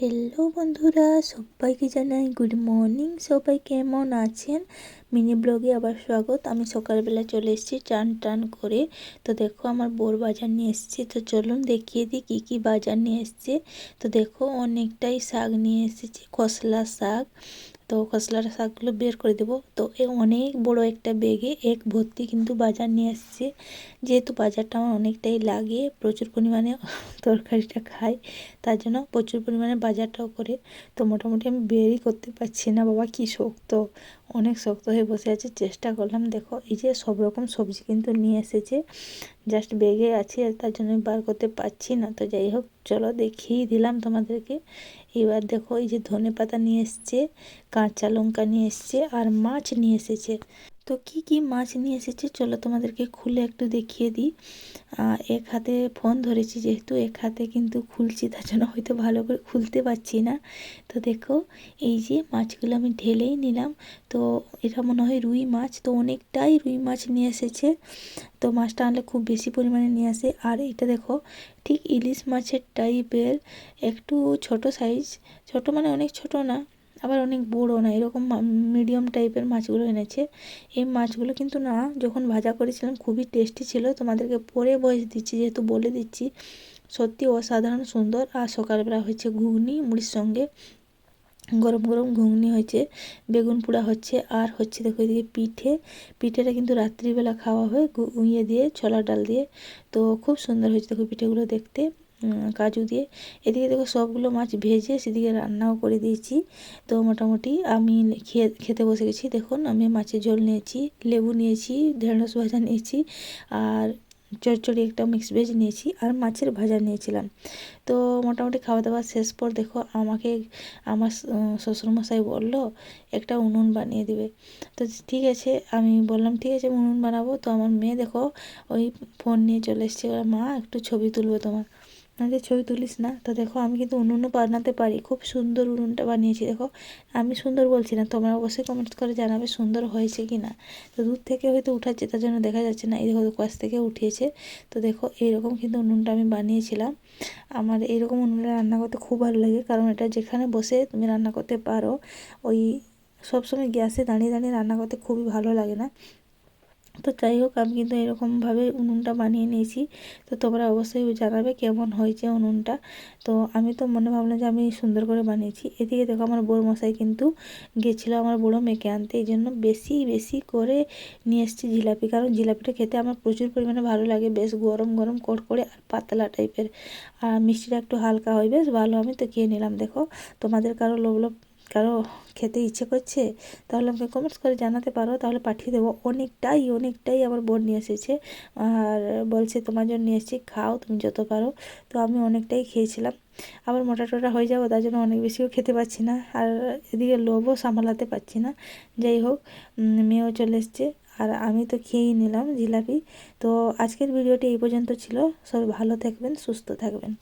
Hello বন্ধুরা সবাইকে জানাই গুড মর্নিং সবাই কেমন আছেন? মিনি ব্লগে আবার স্বাগত। আমি সকালবেলা চলে এসেছি চান টান করে। তো দেখো আমার বোর বাজার নিয়ে এসেছি। তো চলুন দেখিয়ে দিই কী কী বাজার নিয়ে এসছে। তো দেখো অনেকটাই শাক নিয়ে এসেছি, খসলা শাক। তো খসলার শাকগুলো বের করে দেবো। তো এ অনেক বড় একটা বেগে এক ভর্তি কিন্তু বাজার নিয়ে এসছে। যেহেতু বাজারটা আমার অনেকটাই লাগে, প্রচুর পরিমাণে তরকারিটা খাই, তার জন্য প্রচুর পরিমাণে বাজারটাও করে। তো মোটামুটি আমি বেরই করতে পারছি না। বাবা, কী শক্ত। অনেক শক্ত হয়ে বসে আছে, চেষ্টা করলাম। দেখো, এই যে সব রকম সবজি কিন্তু নিয়ে এসেছে। জাস্ট বেগে আছি আর তার জন্য বার করতে পারছি না। তো যাই হোক, চলো দেখিয়েই দিলাম তোমাদেরকে। এবার দেখো, এই যে ধনে পাতা নিয়ে এসছে, কাঁচা লঙ্কা নিয়ে এসছে আর মাছ নিয়ে এসেছে। তো কি কি মাছ নিয়ে এসেছে চলো তোমাদেরকে খুলে একটু দেখিয়ে দিই। এক হাতে ফোন ধরেছি যেহেতু, এক হাতে কিন্তু খুলছি, তার জন্য হয়তো ভালো করে খুলতে পারছি না। তো দেখো, এই যে মাছগুলো আমি ঢেলেই নিলাম। তো এটা মনে হয় রুই মাছ, তো অনেকটাই রুই মাছ নিয়ে এসেছে। তো মাছটা আনলে খুব বেশি পরিমাণে নিয়ে আসে। আর এটা দেখো, ঠিক ইলিশ মাছের টাইপের একটু ছোট সাইজ ছোট মানে অনেক ছোট না আবার অনেক বড়ো না, এরকম মিডিয়াম টাইপের মাছগুলো এনেছে। এই মাছগুলো কিন্তু না, যখন ভাজা করেছিলাম খুবই টেস্টি ছিল। তোমাদেরকে পরে বয়স দিচ্ছি, যেহেতু বলে দিচ্ছি, সত্যি অসাধারণ সুন্দর। আর সকালবেলা হয়েছে ঘুগনি, মুড়ির সঙ্গে গরম গরম ঘুগনি হয়েছে, বেগুন পোড়া হচ্ছে, আর হচ্ছে দেখো এদিকে পিঠে। পিঠেটা কিন্তু রাত্রিবেলা খাওয়া হয় ইয়ে দিয়ে ছোলা ডাল দিয়ে। তো খুব সুন্দর হয়েছে দেখো পিঠেগুলো দেখতে। কাজু দিয়ে। এদিকে দেখো সবগুলো মাছ ভেজে সেদিকে রান্নাও করে দিয়েছি। তো মোটামুটি আমি খেয়ে, খেতে বসে গেছি। দেখুন, আমি মাছের ঝোল নিয়েছি, লেবু নিয়েছি, ঢেঁড়স ভাজা নিয়েছি, আর চচ্চড়ি একটা মিক্স ভেজ নিয়েছি, আর মাছের ভাজা নিয়েছিলাম। তো মোটামুটি খাওয়া দাওয়া শেষ পর দেখো আমাকে, আমার শ্বশুরমশাই বলল, একটা উনুন বানিয়ে দিবে। তো ঠিক আছে, আমি বললাম, ঠিক আছে উনুন বানাবো। তো আমার মেয়ে দেখো, ওই ফোন নিয়ে চলে এসছে মা, একটু ছবি তুলবো তোমার। যে ছবি তুলিস না, তো দেখো আমি কিন্তু উনুনও বানাতে পারি। খুব সুন্দর উনুনটা বানিয়েছি, দেখো। আমি সুন্দর বলছি না, তোমরা অবশ্যই কমেন্ট করে জানাবে সুন্দর হয়েছে কি না তো দূর থেকে হয়তো উঠাচ্ছে, তার জন্য দেখা যাচ্ছে না। এই দেখো, কাছ থেকে উঠিয়েছে। তো দেখো, এইরকম কিন্তু উনুনটা আমি বানিয়েছিলাম। আমার এইরকম উনুনে রান্না করতে খুব ভালো লাগে, কারণ এটা যেখানে বসে তুমি রান্না করতে পারো, ওই সবসময় গ্যাসে দাঁড়িয়ে দাঁড়িয়ে রান্না করতে খুবই ভালো লাগে না। তো যাই হোক, আমি কিন্তু এরকমভাবে উনুনটা বানিয়ে নিয়েছি। তো তোমরা অবশ্যই জানাবে কেমন হয়েছে উনুনটা। তো আমি তো মনে ভাবলাম যে আমি সুন্দর করে বানিয়েছি। এদিকে দেখো আমার বড় মশাই কিন্তু গেছিল আমার বড়ো মেয়েকে আনতে। এই জন্য বেশি বেশি করে নিয়ে এসেছি জিলাপি। কারণ জিলাপিটা খেতে আমার প্রচুর পরিমাণে ভালো লাগে। বেশ গরম গরম, কড়কড়ে আর পাতলা টাইপের। আর মিষ্টিটা একটু হালকা হয়। বেশ ভালো আমি তো খেয়ে নিলাম। দেখো তোমাদের কারও লোভ লোভ কারও খেতে ইচ্ছে করছে, তাহলে আমাকে কমেন্টস করে জানাতে পারো, তাহলে পাঠিয়ে দেবো। অনেকটাই অনেকটাই আমার বোন নিয়ে এসেছে। আর বলছে, তোমার জন্য নিয়ে এসেছি, খাও তুমি যত পারো। তো আমি অনেকটাই খেয়েছিলাম। আবার মোটা টোটা হয়ে যাব, তার জন্য অনেক বেশিও খেতে পাচ্ছি না। আর এদিকে লোভও সামলাতে পারছি না। যাই হোক মেয়েও চলে এসছে। আর আমি তো খেয়েই নিলাম জিলাপি। তো আজকের ভিডিওটি এই পর্যন্ত ছিল। সবাই ভালো থাকবেন, সুস্থ থাকবেন।